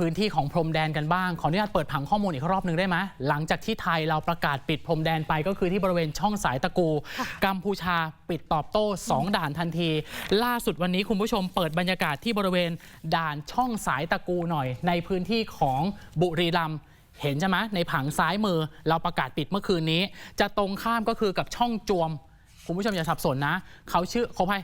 พื้นที่ของพรมแดนกันบ้าง ขออนุญาตเปิดผังข้อมูลอีกรอบหนึ่งได้ไหมหลังจากที่ไทยเราประกาศปิดพรมแดนไปก็คือที่บริเวณช่องสายตะกู กัมพูชาปิดตอบโต้ 2 ด่านทันที ล่าสุดวันนี้คุณผู้ชมเปิดบรรยากาศที่บริเวณด่านช่องสายตะกูหน่อย ในพื้นที่ของบุรีรัมย์เห็นใช่ไหมในผังซ้ายมือเราประกาศปิดเมื่อคืนนี้ จะตรงข้ามก็คือกับช่องจวมคุณผู้ชมอย่าสับสนนะ เขาชื่อเขาให้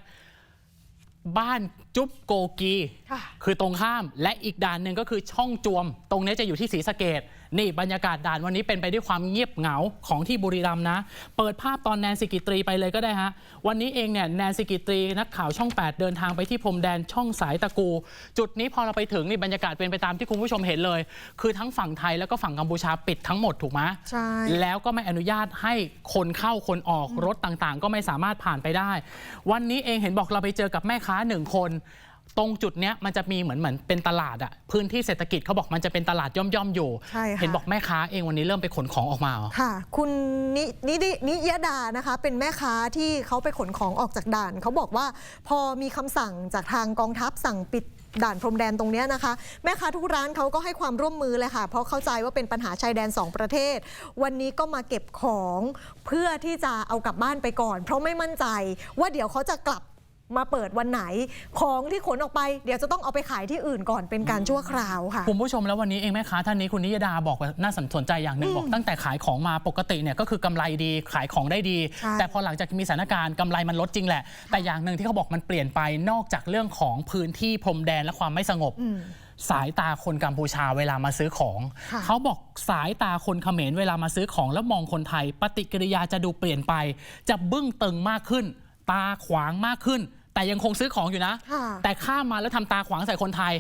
บ้านจุ๊บโกกี ค่ะ คือตรงข้ามและอีกด่านหนึ่งก็คือช่องจวม ตรงนี้จะอยู่ที่ศรีสะเกด นี่บรรยากาศด่านวันนี้เป็นไปด้วยความเงียบเหงาของที่บุรีรัมย์นะ เปิดภาพตอนแนนซิกิตรีไปเลยก็ได้ฮะ วันนี้เองเนี่ยแนนซิกิตรีนักข่าวช่อง 8 เดินทางไปที่พรมแดนช่องสายตะกู จุดนี้พอเราไปถึงนี่บรรยากาศเป็นไปตามที่คุณผู้ชมเห็นเลย คือทั้งฝั่งไทยแล้วก็ฝั่งกัมพูชาปิดทั้งหมดถูกไหมใช่ แล้วก็ไม่อนุญาตให้คนเข้าคนออกรถต่างๆ ก็ไม่สามารถผ่านไปได้ วันนี้เองเห็นบอกเราไปเจอกับแม่ค้าหนึ่งคน ตรงจุดเนี้ยมันจะมีเหมือนเหมือนเป็นตลาดอะพื้นที่เศรษฐกิจเขาบอกมันจะเป็นตลาดย่อมๆอยู่ ใช่ค่ะ เห็นบอกแม่ค้าเองวันนี้เริ่มไปขนของออกมาเหรอ ค่ะ คุณนินิดินิยดานะคะ เป็นแม่ค้าที่เขาไปขนของออกจากด่าน เขาบอกว่าพอมีคำสั่งจากทางกองทัพสั่งปิดด่านพรมแดนตรงเนี้ยนะคะ แม่ค้าทุกร้านเขาก็ให้ความร่วมมือเลยค่ะ เพราะเข้าใจว่าเป็นปัญหาชายแดน 2 ประเทศ วันนี้ก็มาเก็บของเพื่อที่จะเอากลับบ้านไปก่อน เพราะไม่มั่นใจว่าเดี๋ยวเขาจะกลับ มาเปิดวันไหน ของที่ขนออกไปเดี๋ยวจะต้องเอาไปขายที่อื่นก่อนเป็นการชั่วคราวค่ะ คุณผู้ชมแล้ววันนี้เองแม่ค้าท่านนี้คุณนิยดาบอกว่าน่าสนใจอย่างหนึ่งบอกตั้งแต่ขายของมาปกติเนี่ยก็คือกำไรดีขายของได้ดี ใช่ แต่พอหลังจากมีสถานการณ์กำไรมันลดจริงแหละ แต่อย่างหนึ่งที่เขาบอกมันเปลี่ยนไปนอกจากเรื่องของพื้นที่พรมแดนและความไม่สงบ อืม สายตาคนกัมพูชาเวลามาซื้อของ ค่ะ เขาบอกสายตาคนเขมรเวลามาซื้อของแล้วมองคนไทย ปฏิกิริยาจะดูเปลี่ยนไป จะบึ้งตึงมากขึ้น ตาขวางมากขึ้น แต่ยังคงซื้อของอยู่นะ ค่ะ แต่ข้ามมาแล้วทำตาขวางใส่คนไทย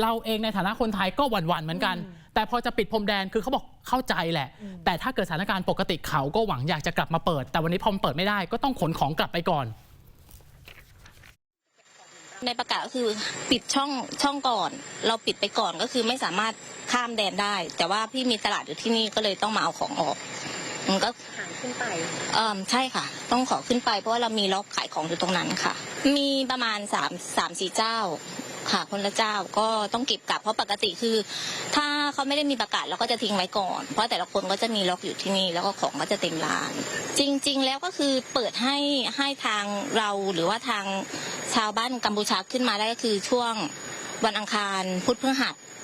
เราเองในฐานะคนไทยก็หวั่นๆเหมือนกัน แต่พอจะปิดพรมแดนคือเขาบอกเข้าใจแหละ แต่ถ้าเกิดสถานการณ์ปกติเขาก็หวังอยากจะกลับมาเปิด แต่วันนี้พอมันเปิดไม่ได้ก็ต้องขนของกลับไปก่อน ในประกาศก็คือปิดช่องช่องก่อน เราปิดไปก่อนก็คือไม่สามารถข้ามแดนได้ แต่ว่าพี่มีตลาดอยู่ที่นี่ก็เลยต้องมาเอาของออก มันก็หางขึ้นไปเออใช่ค่ะ ต้องขอขึ้นไปเพราะว่าเรามีล็อกขายของอยู่ตรงนั้นค่ะ มีประมาณสามสามสี่เจ้าค่ะคนละเจ้าก็ต้องเก็บกลับเพราะปกติคือ ถ้าเขาไม่ได้มีประกาศเราก็จะทิ้งไว้ก่อน เพราะแต่ละคนก็จะมีล็อกอยู่ที่นี่แล้วก็ของก็จะเต็มร้าน จริง ๆ แล้วก็คือเปิดให้ให้ทางเราหรือว่าทางชาวบ้านกัมพูชาขึ้นมาได้ก็คือช่วงวันอังคารพุธพฤหัสเอิ่ม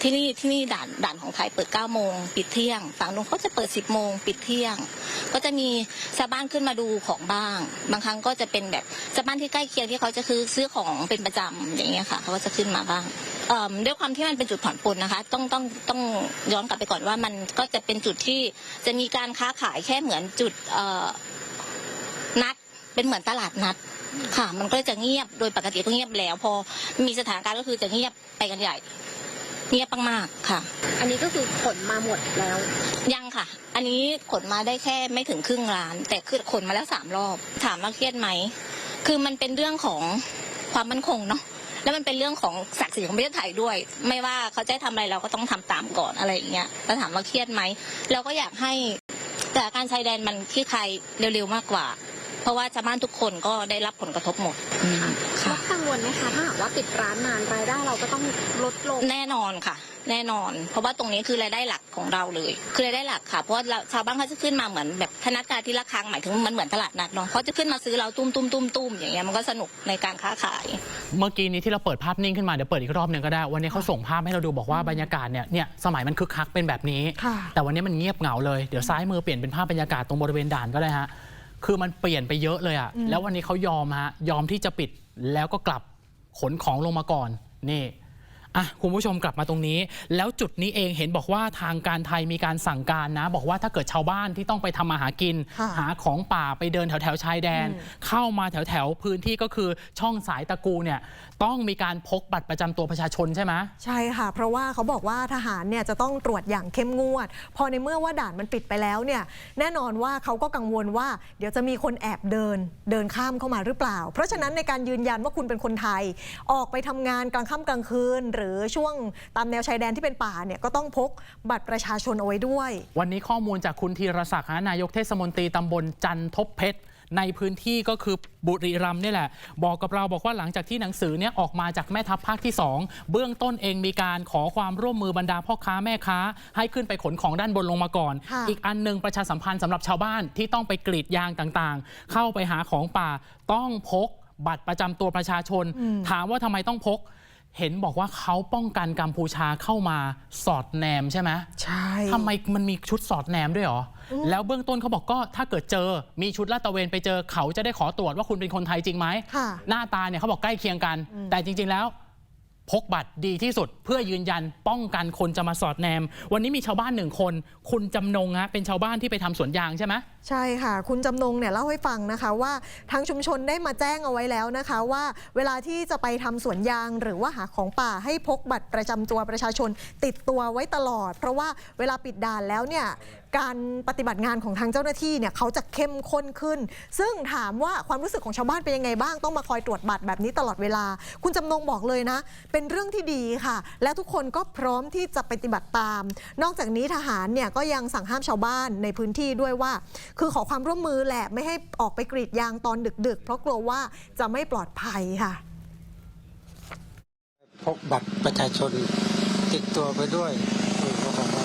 ที่นี่ที่นี่ด่านด่านของไทยเปิด9โมงปิดเที่ยง ฝั่งนู้นเขาจะเปิด 10โมงปิดเที่ยง ก็จะมีชาวบ้านขึ้นมาดูของบ้าง บางครั้งก็จะเป็นแบบชาวบ้านที่ใกล้เคียงที่เขาจะคือซื้อของเป็นประจำอย่างเงี้ยค่ะเขาก็จะขึ้นมาบ้างเอิ่มด้วยความที่มันเป็นจุดผ่อนปลนนะคะ ต้องต้องต้องย้อนกลับไปก่อนว่ามันก็จะเป็นจุดที่จะมีการค้าขายแค่เหมือนจุดนัดเป็นเหมือนตลาดนัดค่ะ มันก็จะเงียบโดยปกติก็เงียบแล้ว พอมีสถานการณ์ก็คือจะเงียบไปกันใหญ่ เงียบมากๆค่ะ อันนี้ก็คือขนมาหมดแล้ว ยังค่ะ อันนี้ขนมาได้แค่ไม่ถึงครึ่งล้าน แต่คือขนมาแล้วสามรอบ ถามว่าเครียดไหม คือมันเป็นเรื่องของความมั่นคงเนาะ แล้วมันเป็นเรื่องของศักดิ์ศรีของประเทศไทยด้วย ไม่ว่าเขาจะให้ทำอะไรเราก็ต้องทำตามก่อนอะไรอย่างเงี้ยแล้วถามว่าเครียดไหม เราก็อยากให้แต่การชายแดนมันคลี่คลายเร็วๆมากกว่า เพราะว่าชาวบ้านทุกคนก็ได้รับผลกระทบหมดอืมค่ะแล้วกังวลไหมคะถ้าหากว่าปิดร้านนานรายได้เราก็ต้องลดลงแน่นอนค่ะ แน่นอน เพราะว่าตรงนี้คือรายได้หลักของเราเลย คือรายได้หลักค่ะเพราะว่าเราชาวบ้านเขาจะขึ้นมาเหมือนแบบธนัดการที่ละครั้งหมายถึงมันเหมือนตลาดนัดเนาะเขาจะขึ้นมาซื้อเราตุ้มตุ้มตุ้มตุ้มอย่างเงี้ยมันก็สนุกในการค้าขาย เมื่อกี้นี้ที่เราเปิดภาพนิ่งขึ้นมาเดี๋ยวเปิดอีกรอบหนึ่งก็ได้ วันนี้เขาส่งภาพให้เราดูบอกว่าบรรยากาศเนี่ยเนี่ยสมัยมันคึกคักเป็นแบบนี้ค่ะแต่วันนี้มันเงียบเหงาเลยเดี๋ยวซ้ายมือเปลี่ยนเป็นภาพบรรยากาศตรงบริเวณด่านก็ได้ฮะ คือมันเปลี่ยนไปเยอะเลยอะแล้ววันนี้เขายอมฮะยอมที่จะปิดแล้วก็กลับขนของลงมาก่อนนี่ อะคุณผู้ชมกลับมาตรงนี้ แล้วจุดนี้เองเห็นบอกว่าทางการไทยมีการสั่งการนะ บอกว่าถ้าเกิดชาวบ้านที่ต้องไปทำมาหากิน ค่ะหาของป่าไปเดินแถวแถวๆชายแดนเข้ามาแถวแถวๆพื้นที่ก็คือช่องสายตะกูเนี่ยต้องมีการพกบัตรประจำตัวประชาชนใช่ไหม ใช่ค่ะ เพราะว่าเขาบอกว่าทหารเนี่ยจะต้องตรวจอย่างเข้มงวด พอในเมื่อว่าด่านมันปิดไปแล้วเนี่ยแน่นอนว่าเขาก็กังวลว่า เดี๋ยวจะมีคนแอบเดินเดินข้ามเข้ามาหรือเปล่า เพราะฉะนั้นในการยืนยันว่าคุณเป็นคนไทย ออกไปทำงานกลางค่ำกลางคืนหรือช่วงตามแนวชายแดนที่เป็นป่าเนี่ยก็ต้องพกบัตรประชาชนเอาไว้ด้วย วันนี้ข้อมูลจากคุณธีรศักดิ์ฮะนายกเทศมนตรีตำบลจันทบเพชรในพื้นที่ก็คือบุรีรัมย์นี่แหละ บอกกับเราบอกว่าหลังจากที่หนังสือเนี่ยออกมาจากแม่ทัพภาคที่ 2 เบื้องต้นเองมีการขอความร่วมมือบรรดาพ่อค้าแม่ค้า ให้ขึ้นไปขนของด้านบนลงมาก่อนค่ะอีกอันหนึ่งประชาสัมพันธ์สำหรับชาวบ้านที่ต้องไปกรีดยางต่างๆ เข้าไปหาของป่าต้องพกบัตรประจำตัวประชาชน ถามว่าทำไมต้องพก เห็นบอกว่าเขาป้องกันกัมพูชาเข้ามาสอดแนมใช่ไหมใช่ทำไมมันมีชุดสอดแนมด้วยเหรอ แล้วเบื้องต้นเขาบอกก็ถ้าเกิดเจอมีชุดลาดตระเวนไปเจอเขาจะได้ขอตรวจว่าคุณเป็นคนไทยจริงไหมค่ะหน้าตาเนี่ยเขาบอกใกล้เคียงกัน แต่จริง ๆแล้ว พกบัตรดีที่สุดเพื่อยืนยันป้องกันคนจะมาสอดแนม วันนี้มีชาวบ้านหนึ่งคน คุณจำนงฮะเป็นชาวบ้านที่ไปทำสวนยางใช่ไหมใช่ค่ะ คุณจำนงเนี่ยเล่าให้ฟังนะคะว่าทางชุมชนได้มาแจ้งเอาไว้แล้วนะคะ ว่าเวลาที่จะไปทำสวนยางหรือว่าหาของป่าให้พกบัตรประจำตัวประชาชน ติดตัวไว้ตลอด เพราะว่าเวลาปิดด่านแล้วเนี่ยการปฏิบัติงานของทางเจ้าหน้าที่เนี่ยเขาจะเข้มข้นขึ้น ซึ่งถามว่าความรู้สึกของชาวบ้านเป็นยังไงบ้างต้องมาคอยตรวจบัตรแบบนี้ตลอดเวลา คุณจำนงบอกเลยนะเป็นเรื่องที่ดีค่ะ และทุกคนก็พร้อมที่จะปฏิบัติตาม นอกจากนี้ทหารเนี่ยก็ยังสั่งห้ามชาวบ้านในพื้นที่ด้วยว่า คือขอความร่วมมือแหละไม่ให้ออกไปกรีดยางตอนดึก ๆ เพราะกลัวว่าจะไม่ปลอดภัยค่ะ พกบัตรประชาชนติดตัวไปด้วยเขาบอกว่า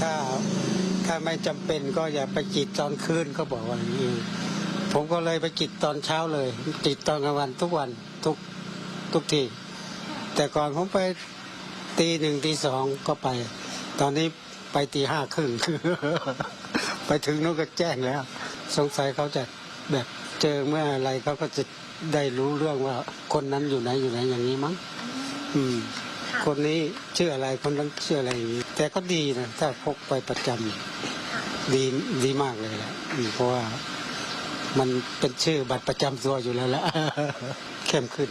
ถ้าถ้าไม่จำเป็นก็อย่าไปจิตตอนคืนเขาบอกว่าอย่างนี้ผมก็เลยไปจิตตอนเช้าเลยติดตอนกลางวันทุกวันทุกทุกที แต่ก่อนผมไปตีหนึ่งตีสองก็ไป ตอนนี้ไปตีห้าครึ่งไปถึงนู้นก็แจ้งแล้ว สงสัยเขาจะแบบเจอเมื่ออะไรเขาก็จะได้รู้เรื่องว่า คนนั้นอยู่ไหนอยู่ไหนอย่างนี้มั้งอืม คนนี้ชื่ออะไรคนนั้นชื่ออะไรอย่างนี้แต่ก็ดีนะถ้าพกไปประจำดีดีมากเลยแหละอืมเพราะว่ามันเป็นชื่อบัตรประจำตัวอยู่แล้วแหละเข้มขึ้น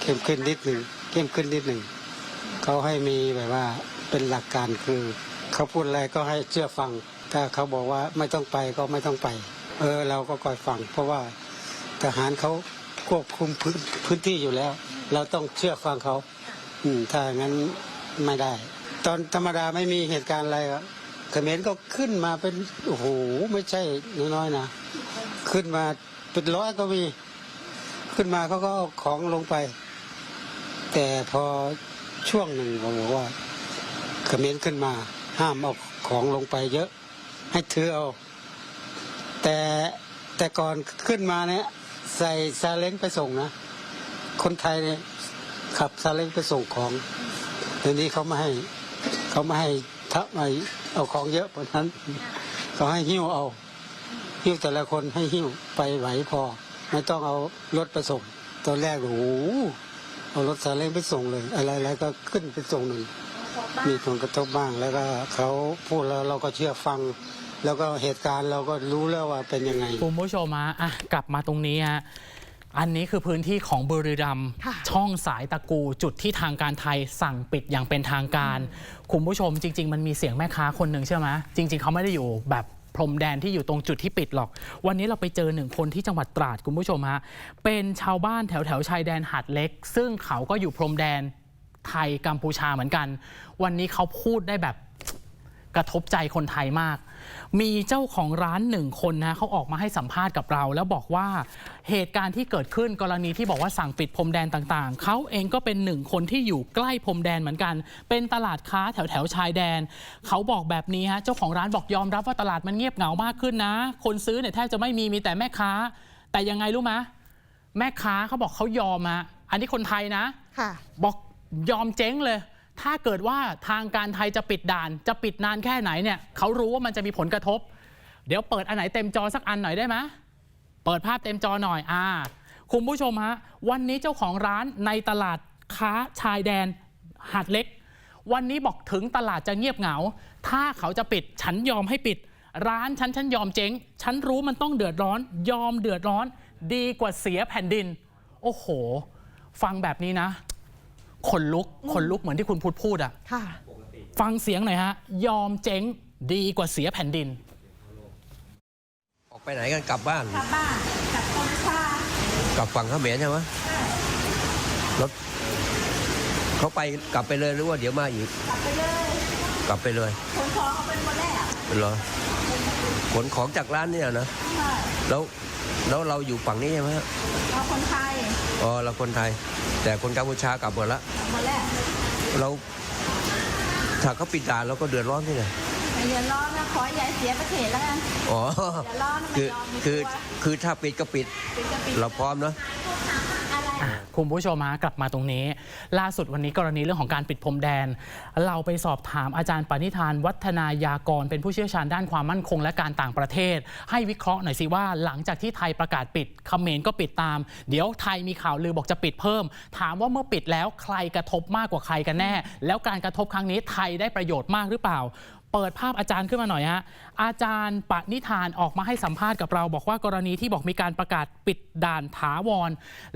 เข้มขึ้นนิดหนึ่ง เข้มขึ้นนิดหนึ่งเขาให้มีแบบว่าเป็นหลักการคือ เขาพูดอะไรก็ให้เชื่อฟัง ถ้าเขาบอกว่าไม่ต้องไปก็ไม่ต้องไป เออ เราก็คอยฟัง เพราะว่าทหารเขาควบคุมพื้นพื้นที่อยู่แล้ว เราต้องเชื่อฟังเขา อืมถ้างั้นไม่ได้ ตอนธรรมดาไม่มีเหตุการณ์อะไรอะเขมรก็ขึ้นมาเป็นโอ้โหไม่ใช่น้อยๆนะขึ้นมาเป็นร้อยก็มี ขึ้นมาเขาก็เอาของลงไป แต่พอช่วงหนึ่งเขาบอกว่าเขมรขึ้นมาห้ามเอาของลงไปเยอะ ให้ถือเอา แต่แต่ก่อนขึ้นมาเนี่ยใส่ซาเล้งไปส่งนะ คนไทยเนี่ยขับซาเล้งไปส่งของเดี๋ยวนี้เขาไม่ให้เขาไม่ให้ทับไอเอาของเยอะเพราะนั้นเขาให้หิ้วเอา หิ้วแต่ละคนให้หิ้วไปไหวพอ ไม่ต้องเอารถไปส่งตอนแรกโอ้โห เอารถซาเล้งไปส่งเลย อะไรๆก็ขึ้นไปส่งหนึ่งมีผลกระทบบ้างแล้วก็เขาพูดแล้วเราก็เชื่อฟัง แล้วก็เหตุการณ์เราก็รู้แล้วว่าเป็นยังไงคุณผู้ชมฮะอะกลับมาตรงนี้ฮะอันนี้คือพื้นที่ของบุรีรัมย์ค่ะช่องสายตะกูจุดที่ทางการไทยสั่งปิดอย่างเป็นทางการ คุณผู้ชมจริง ๆ มันมีเสียงแม่ค้าคนหนึ่งใช่ไหมจริง ๆเขาไม่ได้อยู่แบบ พรมแดนที่อยู่ตรงจุดที่ปิดหรอก วันนี้เราไปเจอหนึ่งคนที่จังหวัดตราดคุณผู้ชมฮะ เป็นชาวบ้านแถวแถวชายแดนหาดเล็ก ซึ่งเขาก็อยู่พรมแดนไทยกัมพูชาเหมือนกัน วันนี้เขาพูดได้แบบ กระทบใจคนไทยมาก มีเจ้าของร้านหนึ่งคนนะเขาออกมาให้สัมภาษณ์กับเรา แล้วบอกว่าเหตุการณ์ที่เกิดขึ้นกรณีที่บอกว่าสั่งปิดพรมแดนต่างๆ เขาเองก็เป็นหนึ่งคนที่อยู่ใกล้พรมแดนเหมือนกัน เป็นตลาดค้าแถวแถวๆชายแดน เขาบอกแบบนี้ฮะเจ้าของร้านบอกยอมรับว่าตลาดมันเงียบเหงามากขึ้นนะ คนซื้อเนี่ยแทบจะไม่มีมีแต่แม่ค้า แต่ยังไงรู้ไหมแม่ค้าเขาบอกเขายอมฮะอันนี้คนไทยนะค่ะบอกยอมเจ๊งเลย ถ้าเกิดว่าทางการไทยจะปิดด่าน จะปิดนานแค่ไหนเนี่ยเขารู้ว่ามันจะมีผลกระทบ เดี๋ยวเปิดอันไหนเต็มจอสักอันหน่อยได้ไหมเปิดภาพเต็มจอหน่อยอ่าคุณผู้ชมฮะวันนี้เจ้าของร้านในตลาดค้าชายแดนหาดเล็ก วันนี้บอกถึงตลาดจะเงียบเหงา ถ้าเขาจะปิดฉันยอมให้ปิด ร้านฉันฉันยอมเจ๊ง ฉันรู้มันต้องเดือดร้อน ยอมเดือดร้อน ดีกว่าเสียแผ่นดิน โอ้โห ฟังแบบนี้นะ ขนลุกขนลุกเหมือนที่คุณพูดพูดอะค่ะฟังเสียงหน่อยฮะ ยอมเจ๊งดีกว่าเสียแผ่นดิน ออกไปไหนกันกลับบ้าน กลับบ้านกลับกัมพูชากลับฝั่งเขมรใช่ไหมรถเขาไปกลับไปเลยหรือว่าเดี๋ยวมาอีก กลับไปเลย กลับไปเลยขนของเอาเป็นคนแรกเหรอขนของจากร้านเนี่ยนะใช่แล้ว แล้วเราอยู่ฝั่งนี้ใช่ไหมฮะเราคนไทยอ๋อเราคนไทย แต่คนกัมพูชากลับหมดละหมดแล้วเราถ้าเขาปิดด่านเราก็เดือดร้อนที่ไหนไม่เดือดร้อนนะขออย่าเสียประเทศแล้วกันอ๋อเดือดร้อนไม่คือยอมไม่คือกลัวคือถ้าปิดก็ปิดปิดจะปิด เราพร้อมเนาะอะ คุณผู้ชมฮะกลับมาตรงนี้ ล่าสุดวันนี้กรณีเรื่องของการปิดพรมแดน เราไปสอบถามอาจารย์ปณิธาน วัฒนายากร เป็นผู้เชี่ยวชาญด้านความมั่นคงและการต่างประเทศ ให้วิเคราะห์หน่อยสิว่าหลังจากที่ไทยประกาศปิดเขมรก็ปิดตาม เดี๋ยวไทยมีข่าวลือบอกจะปิดเพิ่ม ถามว่าเมื่อปิดแล้วใครกระทบมากกว่าใครกันแน่ แล้วการกระทบครั้งนี้ไทยได้ประโยชน์มากหรือเปล่า เปิดภาพอาจารย์ขึ้นมาหน่อยฮะอาจารย์ปณิธานออกมาให้สัมภาษณ์กับเราบอกว่ากรณีที่บอกมีการประกาศปิดด่านถาวร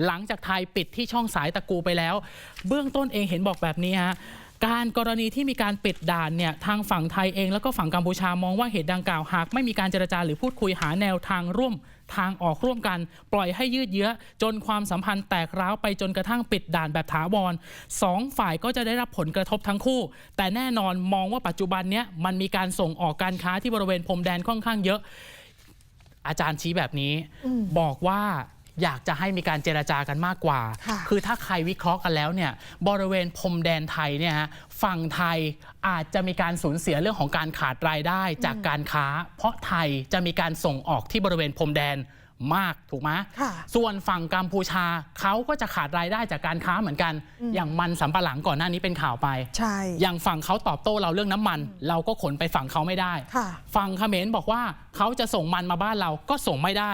หลังจากไทยปิดที่ช่องสายตะกูไปแล้ว เบื้องต้นเองเห็นบอกแบบนี้ฮะการกรณีที่มีการปิดด่านเนี่ยทางฝั่งไทยเองแล้วก็ฝั่งกัมพูชามองว่าเหตุดังกล่าวหากไม่มีการเจรจาหรือพูดคุยหาแนวทางร่วม ทางออกร่วมกัน ปล่อยให้ยืดเยื้อ จนความสัมพันธ์แตกร้าวไปจนกระทั่งปิดด่านแบบถาวรสองฝ่ายก็จะได้รับผลกระทบทั้งคู่ แต่แน่นอนมองว่าปัจจุบันเนี้ยมันมีการส่งออกการค้าที่บริเวณพรมแดนค่อนข้างเยอะ อาจารย์ชี้แบบนี้ บอกว่า อยากจะให้มีการเจรจากันมากกว่าค่ะคือถ้าใครวิเคราะห์กันแล้วเนี่ยบริเวณพรมแดนไทยเนี่ยฮะฝั่งไทยอาจจะมีการสูญเสียเรื่องของการขาดรายได้จากการค้า เพราะไทยจะมีการส่งออกที่บริเวณพรมแดน มากถูกไหมค่ะส่วนฝั่งกัมพูชาเขาก็จะขาดรายได้จากการค้าเหมือนกัน อย่างมันสำปะหลังก่อนหน้านี้เป็นข่าวไป ใช่ อย่างฝั่งเขาตอบโต้เราเรื่องน้ำมัน เราก็ขนไปฝั่งเขาไม่ได้ค่ะฝั่งเขมรบอกว่าเขาจะส่งมันมาบ้านเราก็ส่งไม่ได้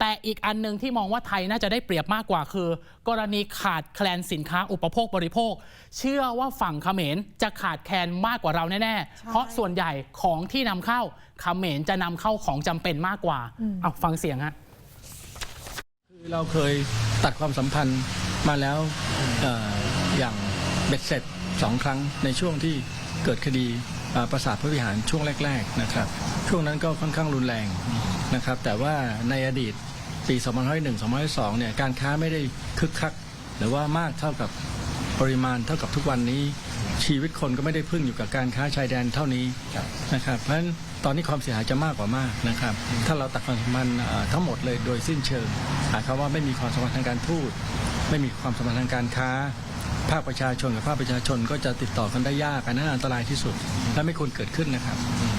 แต่อีกอันหนึงที่มองว่าไทยน่าจะได้เปรียบมากกว่าคือ กรณีขาดแคลนสินค้าอุปโภคบริโภค เชื่อว่าฝั่งเขมรจะขาดแคลนมากกว่าเราแน่ๆ เพราะส่วนใหญ่ของที่นำเข้าเขมรจะนำเข้าของจำเป็นมากกว่าเอาฟังเสียงฮะคือ เราเคยตัดความสัมพันธ์มาแล้วออย่างเบ็ดเสร็จสองครั้งในช่วงที่เกิดคดีประสาทพระวิหารช่วงแรก ๆนะครับ ช่วงนั้นก็ค่อนข้างรุนแรงนะครับ แต่ว่าในอดีตปี2001 2002เนี่ยการค้าไม่ได้คึกคัก หรือว่ามากเท่ากับปริมาณเท่ากับทุกวันนี้ชีวิตคนก็ไม่ได้พึ่งอยู่กับการค้าชายแดนเท่านี้นะครับ เพราะฉะนั้น ตอนนี้ความเสียหายจะมากกว่ามากนะครับ ถ้าเราตัดความสัมพันธ์เอ่อทั้งหมดเลยโดยสิ้นเชิงหมายความว่าไม่มีความสัมพันธ์ทางการทูตไม่มีความสัมพันธ์ทางการค้า ภาคประชาชนกับภาคประชาชนก็จะติดต่อกันได้ยากอันนั้นอันตรายที่สุด และไม่ควรเกิดขึ้นนะครับ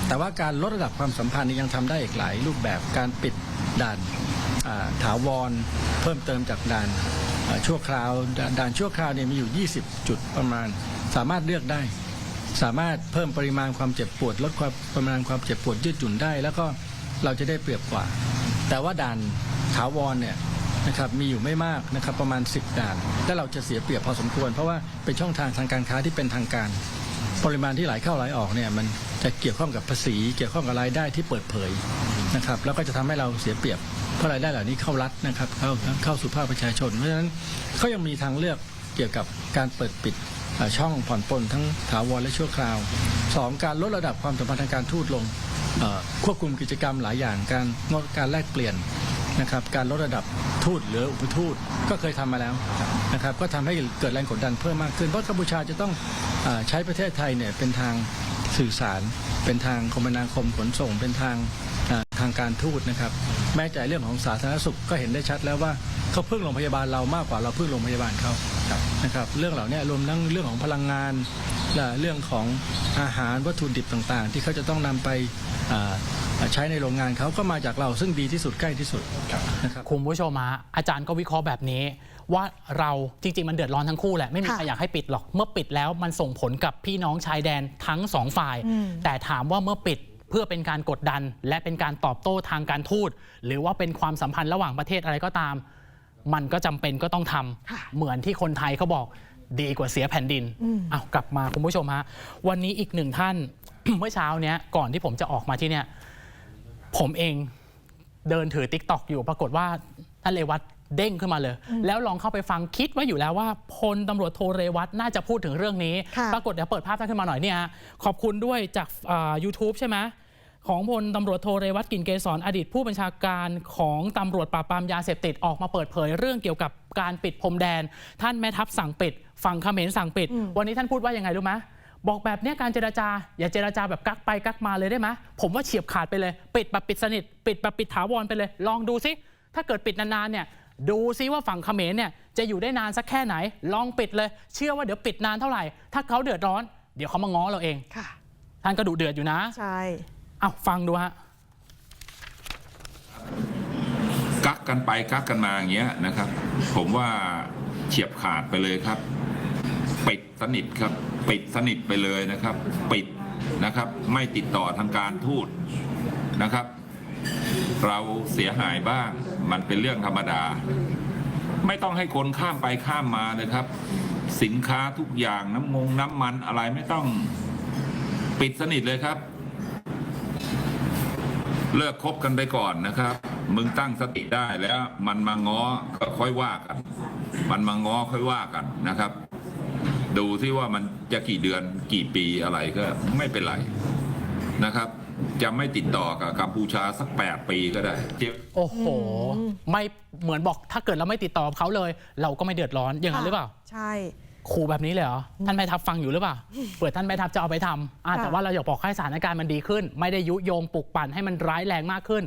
แต่ว่าการลดระดับความสัมพันธ์นี่ยังทำได้อีกหลายรูปแบบการปิดด่านอ่าถาวรเพิ่มเติมจากด่านเอ่อชั่วคราวด่านด่านชั่วคราวเนี่ยมีอยู่ 20 จุดประมาณ สามารถเลือกได้ สามารถเพิ่มปริมาณความเจ็บปวดลดความปริมาณความเจ็บปวดยืดหยุ่นได้ แล้วก็เราจะได้เปรียบกว่า แต่ว่าด่านถาวรเนี่ยนะครับมีอยู่ไม่มากนะครับประมาณ 10 ด่านและเราจะเสียเปรียบพอสมควร เพราะว่าเป็นช่องทางทางการค้าที่เป็นทางการ ปริมาณที่ไหลเข้าไหลออกเนี่ยมันจะเกี่ยวข้องกับภาษี เกี่ยวข้องกับรายได้ที่เปิดเผยนะครับแล้วก็จะทำให้เราเสียเปรียบเพราะรายได้เหล่านี้เข้ารัฐนะครับเข้าเข้าสู่ภาคประชาชน เพราะฉะนั้นก็ยังมีทางเลือก เกี่ยวกับการเปิดปิดช่องผ่อนปลนทั้งถาวรและชั่วคราวสองการลดระดับความสัมพันธ์ทางการทูตลงควบคุมกิจกรรมหลายอย่างการงดการแลกเปลี่ยนนะครับการลดระดับทูตหรืออุปทูตก็เคยทำมาแล้วนะครับก็ทำให้เกิดแรงกดดันเพิ่มมากขึ้น เพราะกัมพูชาจะต้องอใช้ประเทศไทยเนี่ยเป็นทางสื่อสาร เป็นทางคมนาคมขนส่งเป็นทางาทางการทูตนะครับ แม้แต่เรื่องของสาธารณสุขก็เห็นได้ชัดแล้วว่าเขาพึ่งโรงพยาบาลเรามากกว่าเราพึ่งโรงพยาบาลเขานะครับ เรื่องเหล่านี้รวมทั้งเรื่องของพลังงานและเรื่องของอาหารวัตถุดิบต่างๆ ที่เขาจะต้องนำไปอ่าใช้ในโรงงานเขาก็มาจากเราซึ่งดีที่สุดใกล้ที่สุดนะครับคุณผู้ชมฮะอาจารย์ก็วิเคราะห์แบบนี้ ว่าเราจริง ๆ มันเดือดร้อนทั้งคู่แหละไม่มีค่ะใครอยากให้ปิดหรอก เมื่อปิดแล้วมันส่งผลกับพี่น้องชายแดนทั้งสองฝ่ายอืมแต่ถามว่าเมื่อปิดเพื่อเป็นการกดดัน และเป็นการตอบโต้ทางการทูต หรือว่าเป็นความสัมพันธ์ระหว่างประเทศอะไรก็ตาม มันก็จำเป็นก็ต้องทำค่ะเหมือนที่คนไทยเขาบอกดีกว่าเสียแผ่นดินอืมเอากลับมาคุณผู้ชมฮะวันนี้อีกหนึ่งท่าน เมื่อเช้าเนี้ยก่อนที่ผมจะออกมาที่เนี่ยผมเองเดินถือติ๊กตอกอยู่ปรากฏว่าท่านเรวัตเด้งขึ้นมาเลย แล้วลองเข้าไปฟังคิดไว้อยู่แล้วว่าพลตำรวจโทเรวัตน่าจะพูดถึงเรื่องนี้ค่ะปรากฏเดี๋ยวเปิดภาพท่านขึ้นมาหน่อยเนี่ยฮะขอบคุณด้วยจากยูทูบใช่ไหม ของพลตำรวจโทเรวัตกลินเกษรอดีตผู้บัญชาการของตำรวจปราบปรามยาเสพติดออกมาเปิดเผยเรื่องเกี่ยวกับการปิดพรมแดน ท่านแม่ทัพสั่งปิด ฝั่งเขมรสั่งปิด วันนี้ท่านพูดว่ายังไงรู้ไหมบอกแบบเนี้ยการเจรจา อย่าเจรจาแบบกักไปกักมาเลยได้ไหมผมว่าเฉียบขาดไปเลย ปิดแบบปิดสนิท ปิดแบบปิดถาวรไปเลย ลองดูซิถ้าเกิดปิดนานๆเนี่ยดูซิว่าฝั่งเขมรเนี่ยจะอยู่ได้นานสักแค่ไหน ลองปิดเลย เชื่อว่าเดี๋ยวปิดนานเท่าไหร่ ถ้าเขาเดือดร้อน เดี๋ยวเขามาง้อเราเองค่ะท่านก็ดุเดือดอยู่นะ ใช่เอาฟังดูฮะกักกันไปกักกันมาอย่างเงี้ยนะครับ ผมว่าเฉียบขาดไปเลยครับ ปิดสนิทครับ ปิดสนิทไปเลยนะครับ ปิดนะครับ ไม่ติดต่อทางการทูตนะครับ เราเสียหายบ้าง มันเป็นเรื่องธรรมดา ไม่ต้องให้คนข้ามไปข้ามมาเลยครับ สินค้าทุกอย่างน้ำมงน้ำมันอะไรไม่ต้องปิดสนิทเลยครับ เลิกคบกันไปก่อนนะครับ มึงตั้งสติได้แล้ว มันมาง้อก็ค่อยว่ากัน มันมาง้อค่อยว่ากันนะครับ ดูที่ว่ามันจะกี่เดือนกี่ปีอะไรก็ไม่เป็นไรนะครับ จะไม่ติดต่อกับกัมพูชาสักแปดปีก็ได้เจ็บโอ้โห ไม่เหมือนบอกถ้าเกิดเราไม่ติดต่อกับเขาเลย เราก็ไม่เดือดร้อนอย่างนั้นหรือเปล่า ใช่ ขู่แบบนี้เลยเหรอ ท่านแม่ทัพฟังอยู่หรือเปล่า เปิดท่านแม่ทัพจะเอาไปทำอะค่ะแต่ว่าเราอยากบอกให้สถานการณ์มันดีขึ้น ไม่ได้ยุยงปลุกปั่นให้มันร้ายแรงมากขึ้น